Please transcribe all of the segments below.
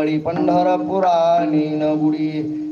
आवडी पंढरपुरा न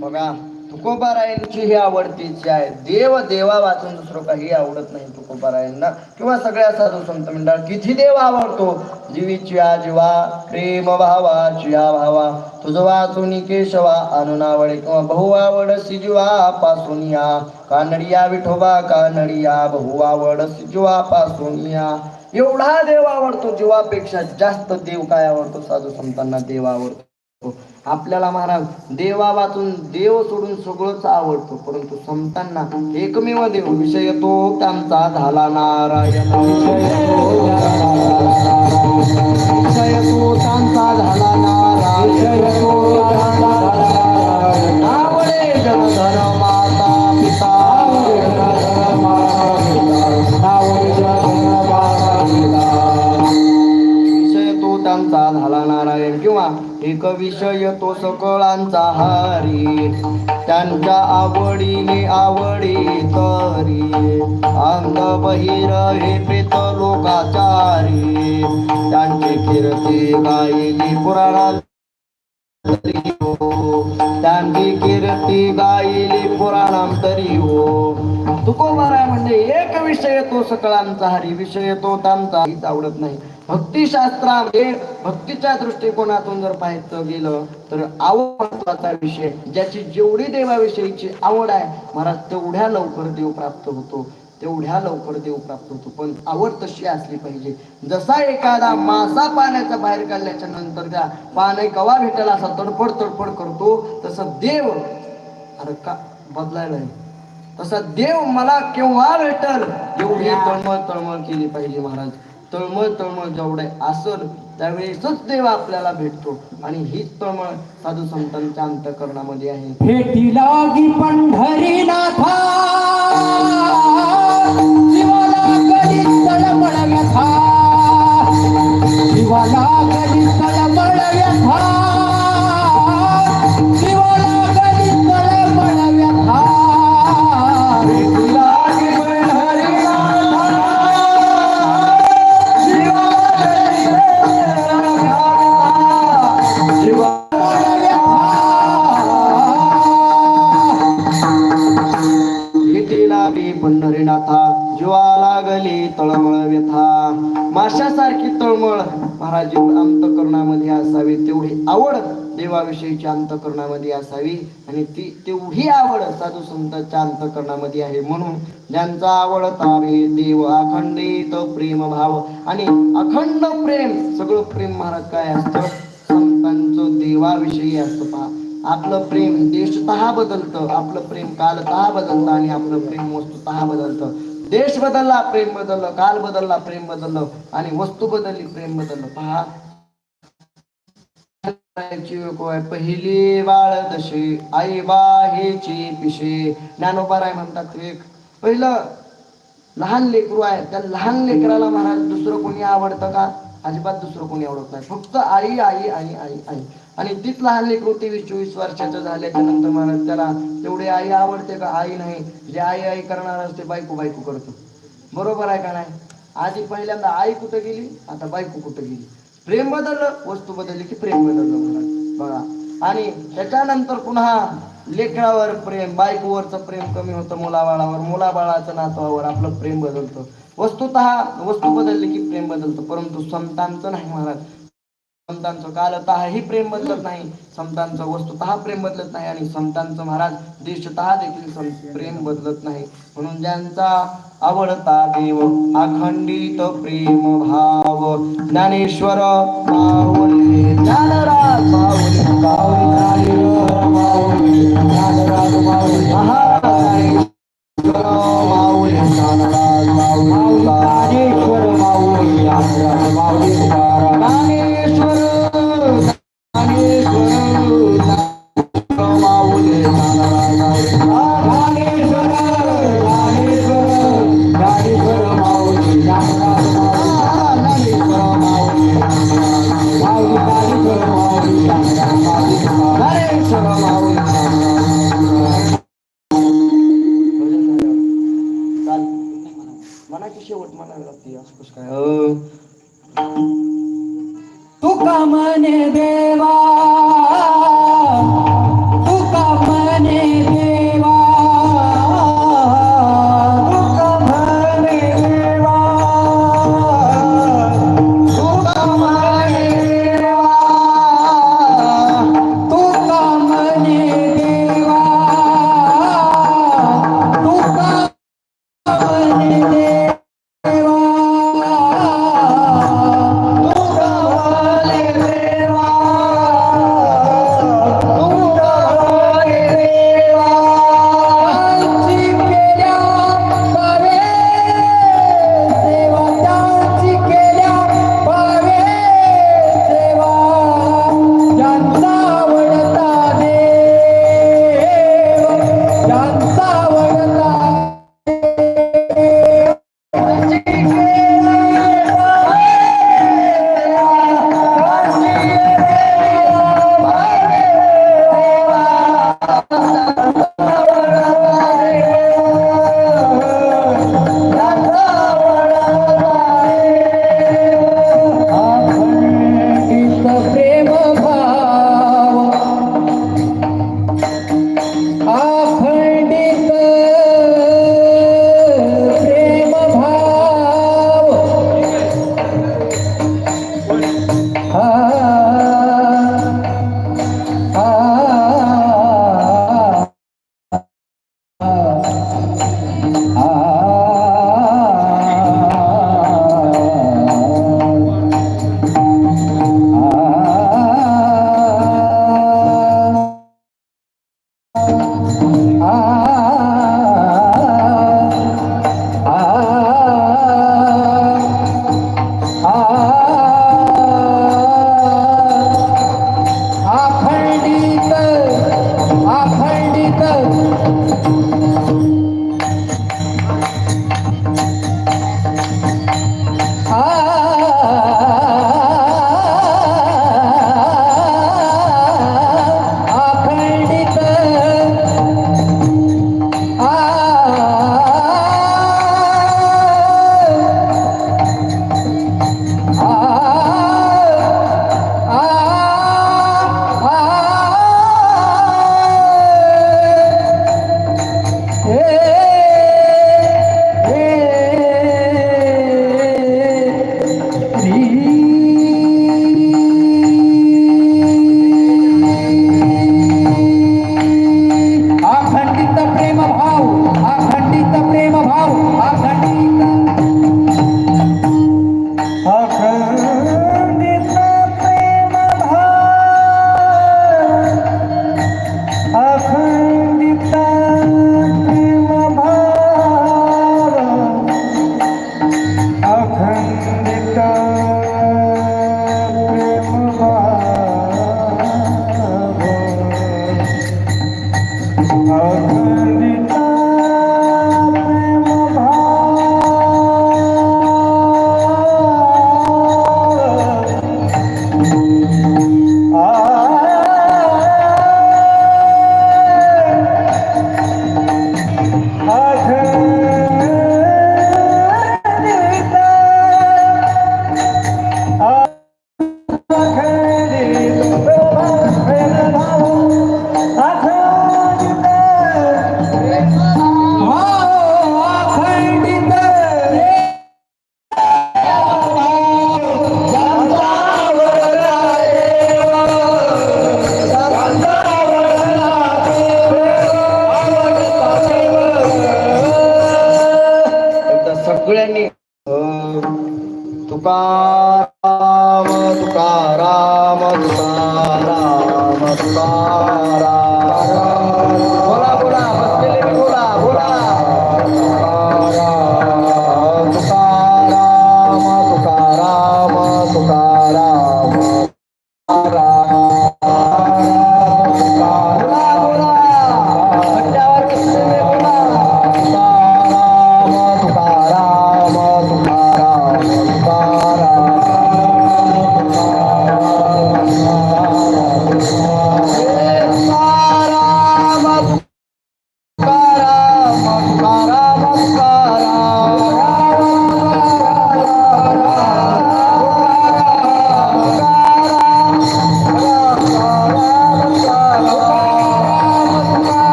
बघा तुकोबारायांची ही आवडतीची आहे देव देवा वाचून दुसरं काही आवडत नाही तुकोबारायांना. किंवा सगळ्या साधू संत मंडळ किती देव आवडतो? जीवीची जीवा प्रेम भावाची भावा. तुझं वाचून केशवा अनुनावडे किंवा बहु आवड सिजवा पासून या. कानडिया विठोबा कानडिया बहु आवड सिजवा पासून या. एवढा देव आवडतो जीवापेक्षा जास्त देव काय आवडतो? साधू संतांना देव आवडतो. आपल्याला महाराज देवा वाचून देव सोडून सगळंच आवडतो परंतु संतांना एकमेव देव विषय तो त्यांचा झाला नारायण. विषय तो त्यांचा झाला नारायण. आवडे जगधर्मा. एक विषय तो सकळांचा हारी. त्यांच्या आवडीने आवडी तरी. अंग बहिर हे प्रेत लोकाचारी. त्यांची कीर्ती गायली पुराणात. त्यांची कीर्ती गायली पुराणांतरी हो. तुकोबाराय म्हणजे? एक विषय तो सकळांचा हरी विषय तो त्यांचा हीच आवडत नाही. भक्तिशास्त्रामध्ये भक्तीच्या दृष्टिकोनातून जर पाहायचं गेलं तर आवडचा महत्त्वाचा विषय ज्याची जेवढी देवाविषयीची आवड आहे महाराज तेवढ्या लवकर देव प्राप्त होतो. तेवढ्या लवकर देव प्राप्त होतो. पण आवड तशी असली पाहिजे. जसा एखादा मासा पाण्याच्या बाहेर काढल्याच्या नंतर त्या पाणी कवा भेटेल असा तडफड तडफड करतो तसं देव अरे का बदलायला. तसा देव मला केव्हा भेटल? एवढी तळमळ तळमळ केली पाहिजे महाराज. तळमळ तळमळ जेवढे असल त्यावेळेसच देव आपल्याला भेटतो. आणि हीच तळमळ साधू संतांच्या अंतकरणामध्ये आहे. भेटी लागी पंढरीनाथा. शिवाला पंढरीनाथा जीवा लागली तळमळ व्यथा. माशासारखी तळमळ महाराज अंतकरणामध्ये असावी तेवढी आवड देवाविषयीची अंतकरणामध्ये असावी. आणि ती तेवढी आवड साधू संतांच्या अंतकरणामध्ये आहे. म्हणून ज्यांचा आवडता रे देव अखंडित प्रेम भाव आणि अखंड प्रेम सगळं प्रेम महाराज काय असतं? संतांचं देवाविषयी असतं पहा. आपलं प्रेम देशतः बदलतं आपलं प्रेम कालतः बदलतं आणि आपलं प्रेम वस्तुतः बदलतं. देश बदलला प्रेम बदललं काल बदलला प्रेम बदललं आणि वस्तू बदलली प्रेम बदललं. पहा. पहिली बाळ दशे आई बाहेची पिशे. ज्ञानोबाराय म्हणतात एक. पहिलं लहान लेकरू आहे त्या लहान लेकराला महाराज दुसरं कोणी आवडतं का? अजिबात दुसरं कोणी आवडत नाही. फक्त आई आई आणि आई आई. आणि तीच लहान लेकरू तेवीस चोवीस वर्षाचं झाल्याच्यानंतर महाराज त्याला तेवढी आई आवडते का? आई नाही. जे आई आई करणार असते बायको बायको करतो. बरोबर आहे का नाही? आधी पहिल्यांदा आई कुठं गेली? आता बायको कुठं गेली? प्रेम बदललं वस्तू बदलली की प्रेम बदललं महाराज. बघा. आणि त्याच्यानंतर पुन्हा लेकरावर प्रेम बायकोवरचं प्रेम कमी होतं मुलाबाळावर मुलाबाळाचं नातवावर आपलं प्रेम बदलतं. वस्तुतः वस्तू बदलली की प्रेम बदलतं. परंतु संतांचं नाही महाराज. संतांचं कालतः ही प्रेम बदलत नाही. संतांचं वस्तुतः प्रेम बदलत नाही आणि संतांचं महाराज देशतः देखील प्रेम बदलत नाही. म्हणून ज्यांचा आवडता देव अखंडित प्रेम भाव ज्ञानेश्वर माऊली ज्ञानराज माऊली माऊली माऊली ज्ञानराज महाराज माऊली माऊली ज्ञानराज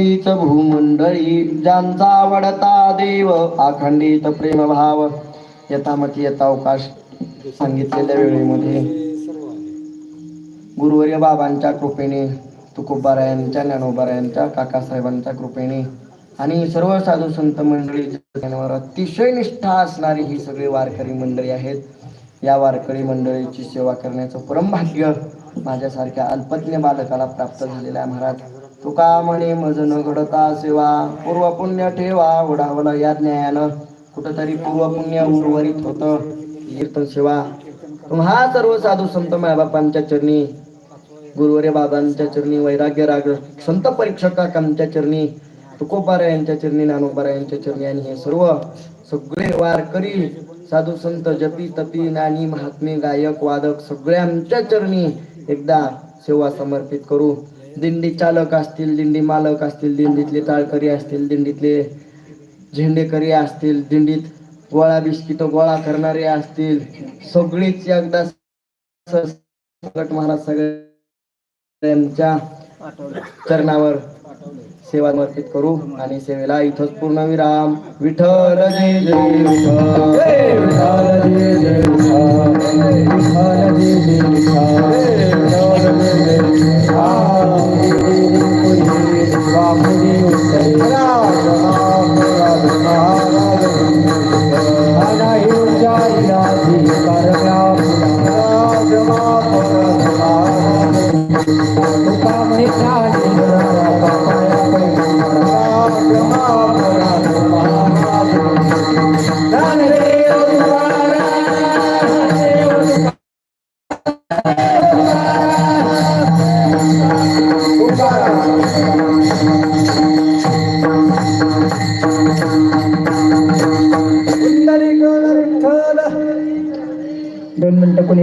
एकतीच भूमंडळी ज्यांचा आवडता देव अखंडित प्रेम भाव यथामती यथावकाश सांगितलेल्या वेळेमध्ये. गुरुवर्य बाबांच्या कृपेने तुकोबारायांच्या ज्ञानोबारायांच्या काकासाहेबांच्या कृपेने आणि सर्व साधू संत मंडळी ज्यांवर अतिशय निष्ठा असणारी ही सगळी वारकरी मंडळी आहेत. या वारकरी मंडळीची सेवा करण्याचं परम भाग्य माझ्यासारख्या अल्पज्ञ बालकाला प्राप्त झालेलं आहे महाराज. तुका म्हणे मज न घडता सेवा पूर्व पुण्य ठेवा ओढावलं या ज्ञान. कुठंतरी पूर्व पुण्य उर्वरित होतं. कीर्तन सेवा. तुम्हा सर्व साधू संत बापांच्या चरणी. गुरुवरे बाबांच्या चरणी वैराग्य राग संत परीक्षकांच्या चरणी तुकोबारा यांच्या चरणी नानोबारा यांच्या चरणी आणि हे सर्व सगळे वारकरी साधू संत जपी तपी नानी महात्मे गायक वादक सगळ्यांच्या चरणी एकदा सेवा समर्पित करू. दिंडी चालक असतील दिंडी मालक असतील दिंडीतले टाळकरी असतील दिंडीतले झेंडेकरी असतील दिंडीत गोळा बिस्किट गोळा करणारे असतील सगळीच एकदा महाराज सगळ्यांच्या चरणावर सेवा समर्पित करू आणि सेवेला इथंच पूर्ण विराम विठ्ठल जय जय विठ्ठल. जय जय विठ्ठल. विठ्ठल जय जय विठ्ठल.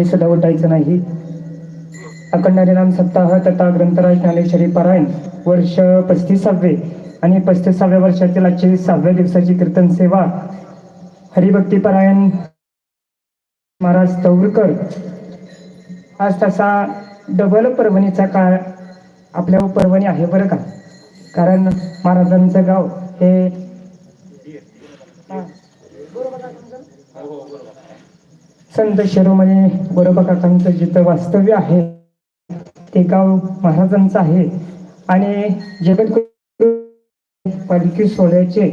सुद्धा उठायचं नाही. अखंड नाम सप्ताह तथा ग्रंथराज ज्ञानेश्वरी पारायण वर्ष पस्तीसावे. आणि पस्तीसाव्या वर्षातील आजची सहाव्या दिवसाची कीर्तन सेवा हरिभक्तीपरायण महाराज तौरकर आज तसा डबल परभणीचा काळ आपल्या परभणी आहे बरं का? कारण महाराजांचं गाव हे संत शिरोमणी गोरोबा काकांचं जिथं वास्तव्य आहे ते गाव महाराजांचं आहे. आणि जगद्गुरु पालखी सोहळ्याचे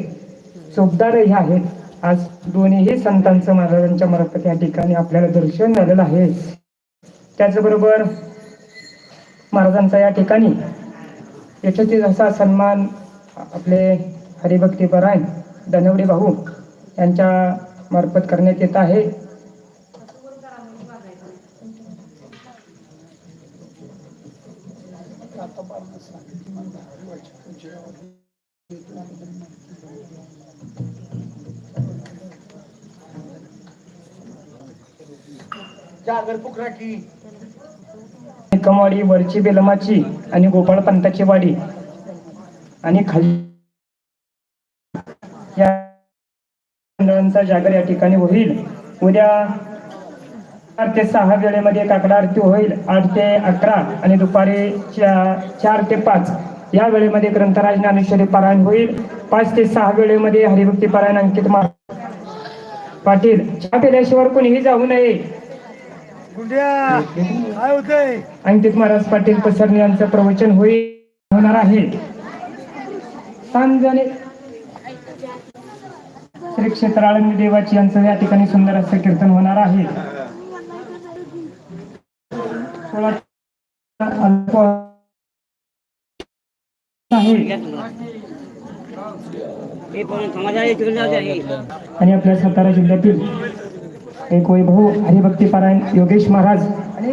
चोपदारही आहेत. आज दोन्हीही संतांचं महाराजांच्या मार्फत या ठिकाणी आपल्याला दर्शन झालेलं आहे. त्याचबरोबर महाराजांचा या ठिकाणी यशस्वी असा सन्मान आपले हरिभक्ती परायण धनवडे भाऊ यांच्या मार्फत करण्यात येत आहे. कमवाडी वरची बेलमाची आणि गोपाळ पंताची वाडी. आणि खाली या मंडळांचा जागर या ठिकाणी होईल. उद्या चार ते सहा वेळेमध्ये काकडा आरती होईल. आठ ते अकरा आणि दुपारी चार ते पाच. या वेळेमध्ये ग्रंथराज ज्ञानेश्वरी पारायण होईल. पाच ते सहा वेळेमध्ये हरिभक्ती पारायण अंकित पाटील. चहा पिल्याशिवाय कोणीही जाऊ नये. अंकित महाराज पाटील पसरणे यांचं प्रवचन होईल होणार आहे. तांजणे श्री क्षेत्र आळंदी देवाची यांचं या ठिकाणी सुंदर असं कीर्तन होणार आहे. आणि आपल्या सातारा जिल्ह्यातील एक वैभव हरिभक्तीपरायण योगेश महाराज आणि